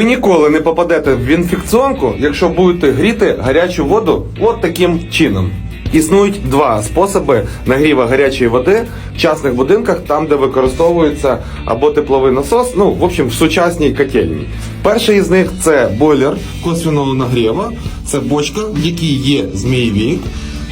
Ви ніколи не попадете в інфекціонку, якщо будете гріти гарячу воду от таким чином. Існують два способи нагріва гарячої води в частних будинках, там де використовується або тепловий насос, ну в общем в сучасній котельні. Перший із них це бойлер косвіного нагріву. Це бочка, в якій є змійовік.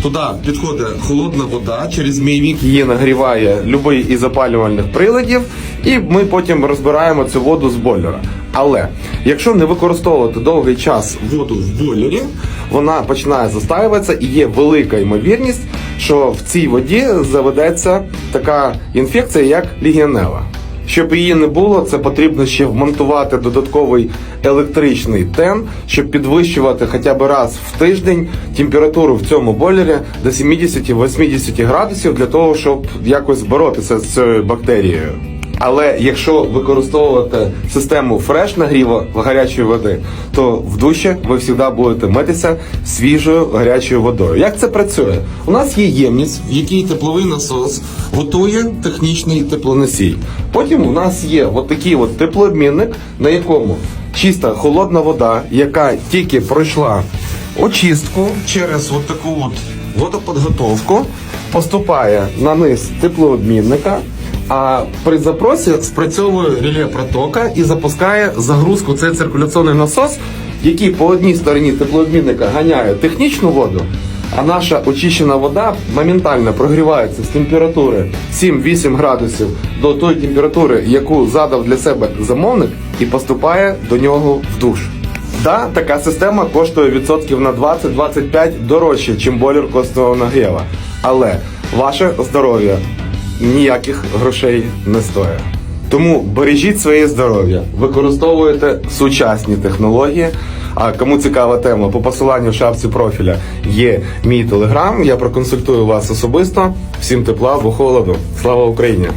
Туди підходить холодна вода, через змійовік її нагріває будь-який із опалювальних приладів, і ми потім розбираємо цю воду з бойлера. Але якщо не використовувати довгий час воду в бойлері, вона починає застаюватися і є велика ймовірність, що в цій воді заведеться така інфекція, як лігіонела. Щоб її не було, це потрібно ще вмонтувати додатковий електричний тен, щоб підвищувати хоча б раз в тиждень температуру в цьому бойлері до 70-80 градусів для того, щоб якось боротися з цією бактерією. Але якщо використовувати систему фреш нагріву гарячої води, то в душі ви завжди будете митися свіжою гарячою водою. Як це працює? У нас є ємність, в якій тепловий насос готує технічний теплоносій. Потім у нас є от такий от теплообмінник, на якому чиста холодна вода, яка тільки пройшла очистку через от таку от водоподготовку, поступає на низ теплообмінника. А при запросі спрацьовує реле протока і запускає загрузку. Це циркуляційний насос, який по одній стороні теплообмінника ганяє технічну воду, а наша очищена вода моментально прогрівається з температури 7-8 градусів до тої температури, яку задав для себе замовник, і поступає до нього в душ. Да, така система коштує відсотків на 20-25 дорожче, ніж бойлер костного нагріва. Але ваше здоров'я ніяких грошей не стоїть. Тому бережіть своє здоров'я, використовуйте сучасні технології. А кому цікава тема, по посиланню в шапці профіля є мій телеграм. Я проконсультую вас особисто. Всім тепла, бо холоду. Слава Україні!